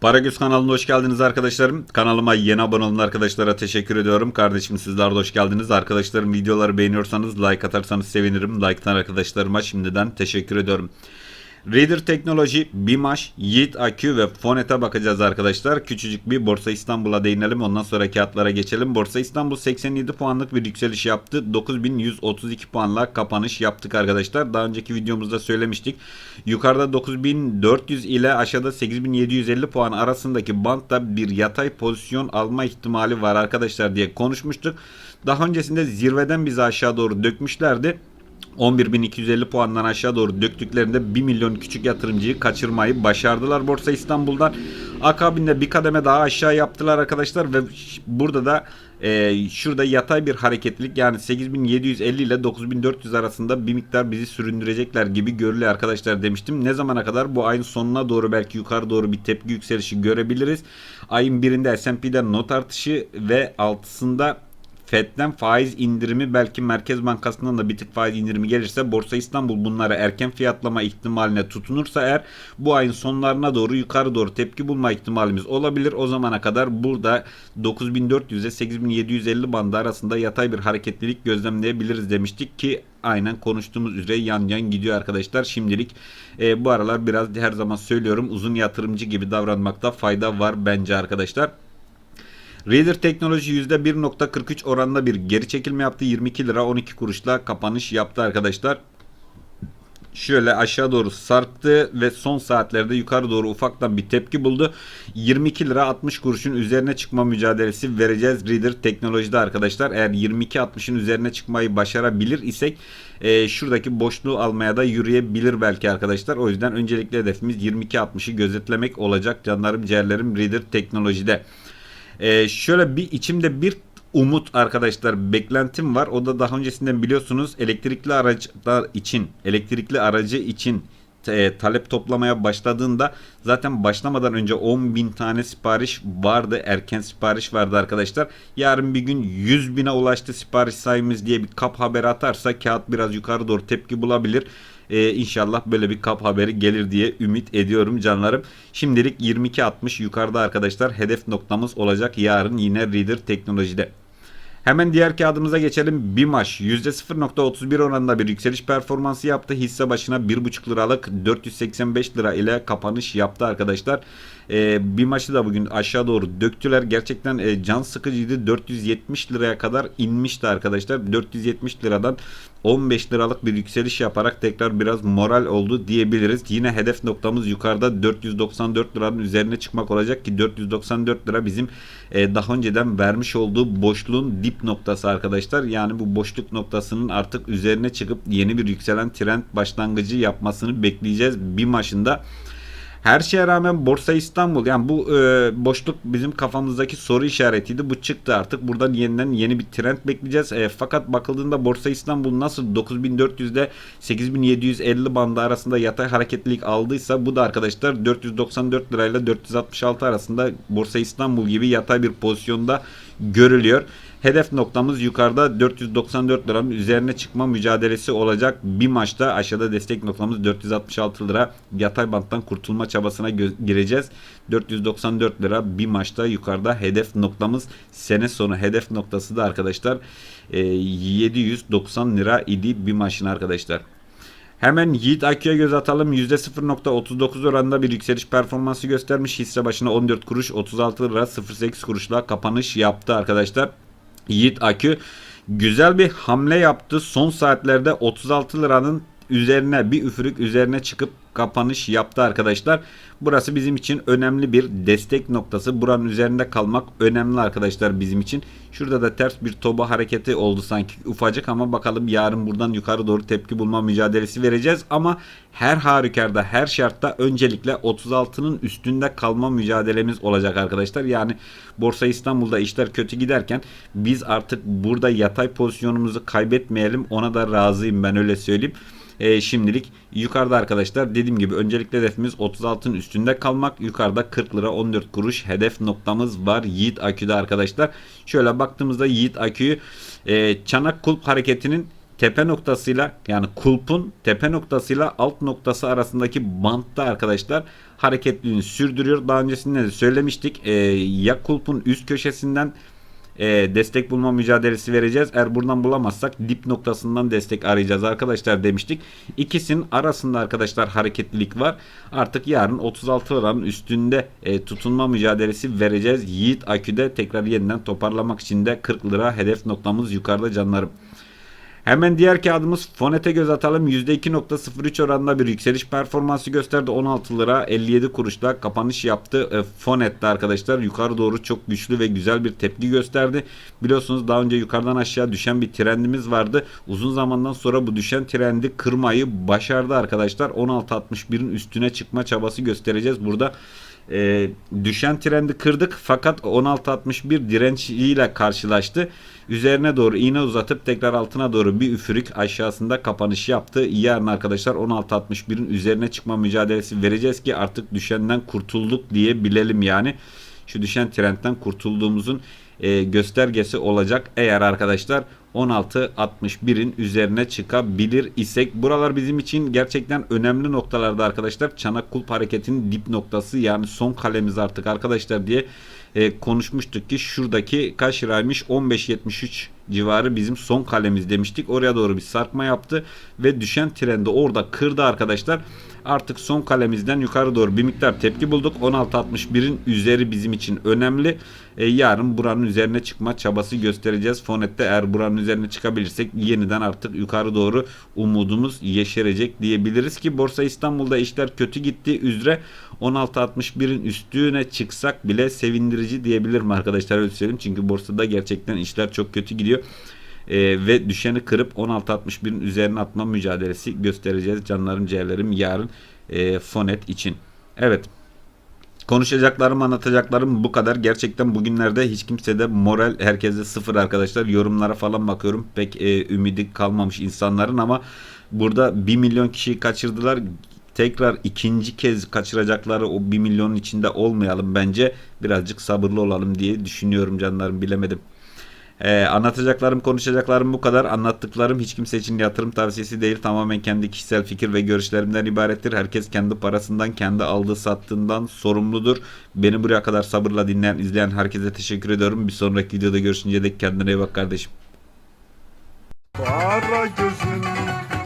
Paragöz kanalına hoş geldiniz arkadaşlarım. Kanalıma yeni abone olan arkadaşlara teşekkür ediyorum. Kardeşim sizler de hoş geldiniz. Arkadaşlarım videoları beğeniyorsanız like atarsanız sevinirim. Like atan arkadaşlarıma şimdiden teşekkür ediyorum. Reader Teknoloji, Bimaş, Yiğit Akü ve Fonet'e bakacağız arkadaşlar. Küçücük bir Borsa İstanbul'a değinelim. Ondan sonra kağıtlara geçelim. Borsa İstanbul 87 puanlık bir yükseliş yaptı. 9132 puanla kapanış yaptık arkadaşlar. Daha önceki videomuzda söylemiştik. Yukarıda 9400 ile aşağıda 8750 puan arasındaki bantta bir yatay pozisyon alma ihtimali var arkadaşlar diye konuşmuştuk. Daha öncesinde zirveden bizi aşağı doğru dökmüşlerdi. 11.250 puandan aşağı doğru döktüklerinde 1 milyon küçük yatırımcıyı kaçırmayı başardılar Borsa İstanbul'dan. Akabinde bir kademe daha aşağı yaptılar arkadaşlar ve burada da e, şurada yatay bir hareketlilik yani 8750 ile 9400 arasında bir miktar bizi süründürecekler gibi görülüyor arkadaşlar demiştim. Ne zamana kadar bu ayın sonuna doğru belki yukarı doğru bir tepki yükselişi görebiliriz. Ayın birinde S&P'den not artışı ve altısında FED'den faiz indirimi belki Merkez Bankası'ndan da bir tık faiz indirimi gelirse Borsa İstanbul bunlara erken fiyatlama ihtimaline tutunursa eğer bu ayın sonlarına doğru yukarı doğru tepki bulma ihtimalimiz olabilir. O zamana kadar burada 9400 ile 8750 bandı arasında yatay bir hareketlilik gözlemleyebiliriz demiştik ki aynen konuştuğumuz üzere yan yan gidiyor arkadaşlar. Şimdilik e, bu aralar biraz her zaman söylüyorum uzun yatırımcı gibi davranmakta fayda var bence arkadaşlar. Reader Teknoloji %1.43 oranında bir geri çekilme yaptı. 22 lira 12 kuruşla kapanış yaptı arkadaşlar. Şöyle aşağı doğru sarktı ve son saatlerde yukarı doğru ufaktan bir tepki buldu. 22 lira 60 kuruşun üzerine çıkma mücadelesi vereceğiz Reader Teknoloji'de arkadaşlar. Eğer 22.60'ın üzerine çıkmayı başarabilir isek e, şuradaki boşluğu almaya da yürüyebilir belki arkadaşlar. O yüzden öncelikli hedefimiz 22.60'ı gözetlemek olacak canlarım ciğerlerim Reader Teknoloji'de. Ee, şöyle bir içimde bir umut arkadaşlar beklentim var. O da daha öncesinden biliyorsunuz elektrikli araçlar için, elektrikli aracı için e, talep toplamaya başladığında zaten başlamadan önce 10 bin tane sipariş vardı. Erken sipariş vardı arkadaşlar. Yarın bir gün 100 bine ulaştı sipariş sayımız diye bir kap haberi atarsa kağıt biraz yukarı doğru tepki bulabilir. Ee, inşallah böyle bir kap haberi gelir diye ümit ediyorum canlarım. Şimdilik 22.60 yukarıda arkadaşlar hedef noktamız olacak yarın yine Reader teknolojide. Hemen diğer kağıdımıza geçelim. BİMAŞ %0.31 oranında bir yükseliş performansı yaptı. Hisse başına 1.5 liralık 485 lira ile kapanış yaptı arkadaşlar. Ee, BİMAŞ'ı da bugün aşağı doğru döktüler. Gerçekten e, can sıkıcıydı. 470 liraya kadar inmişti arkadaşlar. 470 liradan 15 liralık bir yükseliş yaparak tekrar biraz moral oldu diyebiliriz. Yine hedef noktamız yukarıda 494 liranın üzerine çıkmak olacak ki 494 lira bizim e, daha önceden vermiş olduğu boşluğun dip noktası arkadaşlar. Yani bu boşluk noktasının artık üzerine çıkıp yeni bir yükselen trend başlangıcı yapmasını bekleyeceğiz bir maçında. Her şeye rağmen Borsa İstanbul yani bu e, boşluk bizim kafamızdaki soru işaretiydi. Bu çıktı artık. Buradan yeniden yeni bir trend bekleyeceğiz. E, fakat bakıldığında Borsa İstanbul nasıl 9400'de 8750 bandı arasında yatay hareketlilik aldıysa bu da arkadaşlar 494 lirayla 466 arasında Borsa İstanbul gibi yatay bir pozisyonda görülüyor. Hedef noktamız yukarıda 494 liranın üzerine çıkma mücadelesi olacak. Bir maçta aşağıda destek noktamız 466 lira. Yatay banttan kurtulma çabasına gireceğiz. 494 lira bir maçta yukarıda hedef noktamız. Sene sonu hedef noktası da arkadaşlar 790 lira idi bir maçın arkadaşlar. Hemen Yiğit Akü'ye göz atalım. %0.39 oranında bir yükseliş performansı göstermiş. Hisse başına 14 kuruş 36 lira 08 kuruşla kapanış yaptı arkadaşlar. Yiğit Akü güzel bir hamle yaptı. Son saatlerde 36 liranın üzerine bir üfürük üzerine çıkıp kapanış yaptı arkadaşlar. Burası bizim için önemli bir destek noktası. Buranın üzerinde kalmak önemli arkadaşlar bizim için. Şurada da ters bir toba hareketi oldu sanki ufacık ama bakalım yarın buradan yukarı doğru tepki bulma mücadelesi vereceğiz. Ama her halükarda her şartta öncelikle 36'nın üstünde kalma mücadelemiz olacak arkadaşlar. Yani Borsa İstanbul'da işler kötü giderken biz artık burada yatay pozisyonumuzu kaybetmeyelim ona da razıyım ben öyle söyleyeyim e, şimdilik yukarıda arkadaşlar dediğim gibi öncelikle hedefimiz 36'ın üstünde kalmak. Yukarıda 40 lira 14 kuruş hedef noktamız var Yiğit Akü'de arkadaşlar. Şöyle baktığımızda Yiğit Akü'yü e, çanak kulp hareketinin tepe noktasıyla yani kulpun tepe noktasıyla alt noktası arasındaki bantta arkadaşlar hareketliliğini sürdürüyor. Daha öncesinde de söylemiştik. Ee, ya kulpun üst köşesinden e, destek bulma mücadelesi vereceğiz. Eğer buradan bulamazsak dip noktasından destek arayacağız arkadaşlar demiştik. İkisinin arasında arkadaşlar hareketlilik var. Artık yarın 36 liranın üstünde e, tutunma mücadelesi vereceğiz. Yiğit Akü'de tekrar yeniden toparlamak için de 40 lira hedef noktamız yukarıda canlarım. Hemen diğer kağıdımız Fonet'e göz atalım. %2.03 oranında bir yükseliş performansı gösterdi. 16 lira 57 kuruşla kapanış yaptı. E, Fonet'te arkadaşlar yukarı doğru çok güçlü ve güzel bir tepki gösterdi. Biliyorsunuz daha önce yukarıdan aşağı düşen bir trendimiz vardı. Uzun zamandan sonra bu düşen trendi kırmayı başardı arkadaşlar. 16.61'in üstüne çıkma çabası göstereceğiz. Burada e, düşen trendi kırdık fakat 16.61 direnciyle karşılaştı. Üzerine doğru iğne uzatıp tekrar altına doğru bir üfürük aşağısında kapanış yaptı. Yarın arkadaşlar 16.61'in üzerine çıkma mücadelesi vereceğiz ki artık düşenden kurtulduk diye bilelim yani. Şu düşen trendten kurtulduğumuzun e, göstergesi olacak eğer arkadaşlar 16.61'in üzerine çıkabilir isek. Buralar bizim için gerçekten önemli noktalarda arkadaşlar. Çanak kulp hareketinin dip noktası yani son kalemiz artık arkadaşlar diye e, konuşmuştuk ki şuradaki kaç liraymış 15.73 civarı bizim son kalemiz demiştik. Oraya doğru bir sarkma yaptı ve düşen trendi orada kırdı arkadaşlar. Artık son kalemizden yukarı doğru bir miktar tepki bulduk. 16.61'in üzeri bizim için önemli. E, yarın buranın üzerine çıkma çabası göstereceğiz. Fonet'te eğer buranın üzerine çıkabilirsek yeniden artık yukarı doğru umudumuz yeşerecek diyebiliriz ki Borsa İstanbul'da işler kötü gitti üzere 16.61'in üstüne çıksak bile sevindirici diyebilirim arkadaşlar öyle söyleyeyim. Çünkü borsada gerçekten işler çok kötü gidiyor. Ee, ve düşeni kırıp 16.61'in üzerine atma mücadelesi göstereceğiz canlarım ciğerlerim yarın e, Fonet için. Evet. Konuşacaklarım, anlatacaklarım bu kadar. Gerçekten bugünlerde hiç kimsede moral herkeste sıfır arkadaşlar. Yorumlara falan bakıyorum. Pek e, ümidi kalmamış insanların ama burada 1 milyon kişiyi kaçırdılar. Tekrar ikinci kez kaçıracakları o 1 milyonun içinde olmayalım bence. Birazcık sabırlı olalım diye düşünüyorum canlarım bilemedim. Ee, anlatacaklarım, konuşacaklarım bu kadar. Anlattıklarım hiç kimse için yatırım tavsiyesi değil. Tamamen kendi kişisel fikir ve görüşlerimden ibarettir. Herkes kendi parasından, kendi aldığı sattığından sorumludur. Beni buraya kadar sabırla dinleyen, izleyen herkese teşekkür ediyorum. Bir sonraki videoda görüşünce dek kendine iyi bak kardeşim. Para gözün